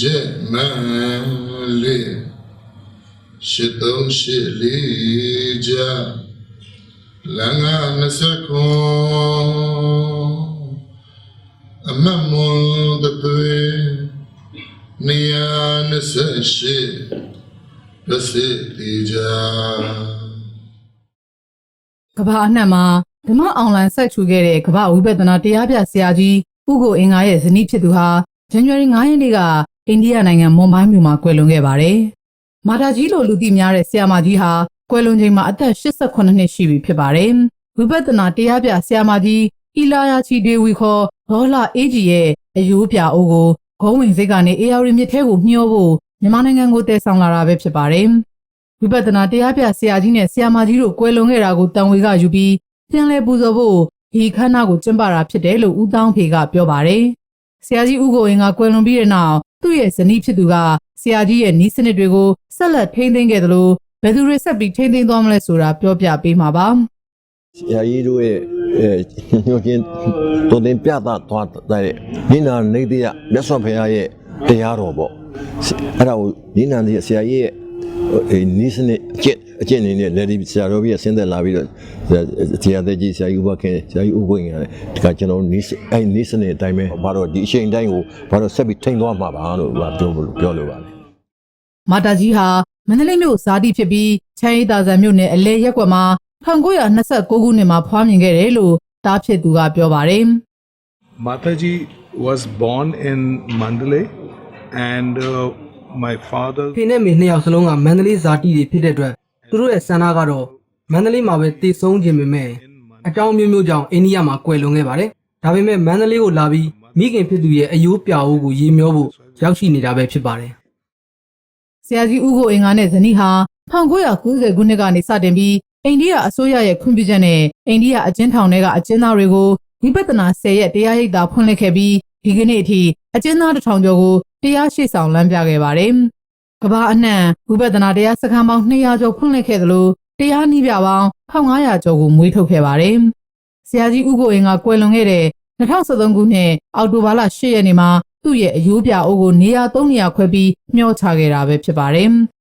ချက်မလေးရှိသုံးရှိလေးကြလင္ကာနစကွန်အမတ်မွန်တသွေနေယာနစရှိရစေတိကြကမ္ဘာအနှံ့မှာဓမ္မအွန်လိုင်းဆက်ထူခဲ့တဲ့ကမ္ဘာဝိပဿနာတရားပြဆရာကြီးဥကိုအင်္ဂါရဲ့ဇနီးဖြစ်သူဟာ ဇန်နဝါရီ9ရက်နေ့ကအိန္ဒိယနိုင်ငံမွန်ဘိုင်းမြို့မှာကွယ်လွန်ခဲ့ပါတယ်။မာတာကြီးလိုလူသိများတဲ့ဆရာမကြီးဟာကွယ်လွန်ချိန်မှာအသက်88နှစ်ရှိပြီဖြစ်ပါတယ်။ဝိပဿနာတရားပြဆရာမကြီးအီလာယာချီဒေဝီခေါ်ဒေါ်လာအေးကြီးရဲ့အယိုးပြအိုးကိုဂုံးဝင်စိတ်ကနေအေယာရီမြစ်ထဲကိုမျှောဖို့မြန်မာနိုင်ငံကိုတည်ဆောင်လာတာပဲဖြစ်ပါတယ်။ဝိပဿနာတရားပြဆရာကြီးနဲ့ဆရာမကြီးတို့ကွယ်လွန်ခဲ့တာကိုတန်ဝေကယူပြီးပြန်လည်ပူဇော်ဖို့ဒီခန္ဓာကိုကျင့်ပတာဖြစ်တယ်လို့ဦးတောင်းဖေကပြောပါတယ်။ ဆရာကြီးဦးကိုအင်ကကွယ်လွန်ပြီးတဲ့နောက်သူ့ရဲ့ဇနီးဖြစ်သူကဆရာကြီးရဲ့နီးစနစ်တွေကိုဆက်လက်ထိန်းသိမ်းခဲ့တယ်လို့ဘယ်သူတွေဆက်ပြီးထိန်းသိမ်းသွားမလဲဆိုတာပြောပြပေးမှာပါ။ဆရာကြီးတို့ရဲ့အဲညွှန်ချင်းတုံတင်ပြသသွားတဲ့နိနာနေတရမြတ်စွာဘုရားရဲ့တရားတော်ပေါ့အဲ့ဒါကိုနိနာနေဆရာကြီးရဲ့အဲ နိစနစ်အကျင့်အကျင့်နေနဲ့လက်ဒီဆရာတော်ကြီးဆင်းသက်လာပြီးတော့ဆရာသက်ကြီးဆရာကြီးဥပခင်ဆရာကြီးဥပခင်ရတယ်ဒီကကျွန်တော်နိအဲနိစနစ်အတိုင်းပဲဘာတော့ဒီအချိန်တိုင်းကိုဘာတော့ဆက်ပြီးထိန်သွားမှာပါလို့ပြောလို့ပြောလို့ပါတယ်မာတာကြီးဟာမန္တလေးမြို့ဇာတိဖြစ်ပြီးချမ်းရီတာဇံမြို့နယ်အလဲရက်ကွက်မှာ1929ခုနှစ်မှာဖွားမြင်ခဲ့တယ်လို့တားဖြစ်သူကပြောပါတယ်။ Mataji was born in Mandalay and uh, my father ဖေနဲ့မေနှစ်ယောက်စလုံးကမန္တလေးဇာတိတွေဖြစ်တဲ့အတွက်သူတို့ရဲ့ဆန္ဒကတော့မန္တလေးမှာပဲတည်ဆုံးခြင်းပဲမဲ့အကြောင်းမျိုးမျိုးကြောင့်အိန္ဒိယမှာကွယ်လွန်ခဲ့ပါတယ်။ဒါပေမဲ့မန္တလေးကိုလာပြီးမိခင်ဖြစ်သူရဲ့အယိုးပြာအိုးကိုရေမျောဖို့ရောက်ရှိနေတာပဲဖြစ်ပါတယ်။ဆရာကြီးဦးကိုအင်္ဂါနဲ့ဇနီးဟာ1990ခုနှစ်ကနေစတင်ပြီးအိန္ဒိယအစိုးရရဲ့ခွင့်ပြုချက်နဲ့အိန္ဒိယအကျဉ်းထောင်တွေကအကျဉ်းသားတွေကိုဝိပဿနာ10ရက်တရားရိပ်သာဖွင့်လှစ်ခဲ့ပြီးဒီကနေ့အထိအကျဉ်းသားတစ်ထောင်ကျော်ကို တရားရှိဆောင်လမ်းပြခဲ့ပါတယ်။ကမ္ဘာအနှံ့ဝိပဿနာတရားစခန်းပေါင်း200ကျော်ဖွင့်လှစ်ခဲ့သလိုတရားနည်းပြပေါင်း1500ကျော်ကိုမွေးထုတ်ခဲ့ပါတယ်။ဆရာကြီးဦးကိုအင်္ဂါကွယ်လွန်ခဲ့တဲ့2013ခုနှစ်အောက်တိုဘာလ10ရက်နေ့မှာသူ့ရဲ့အယိုးပြအိုးကိုနေရာ3နေရာခွဲပြီးမျှောချခဲ့တာပဲဖြစ်ပါတယ်။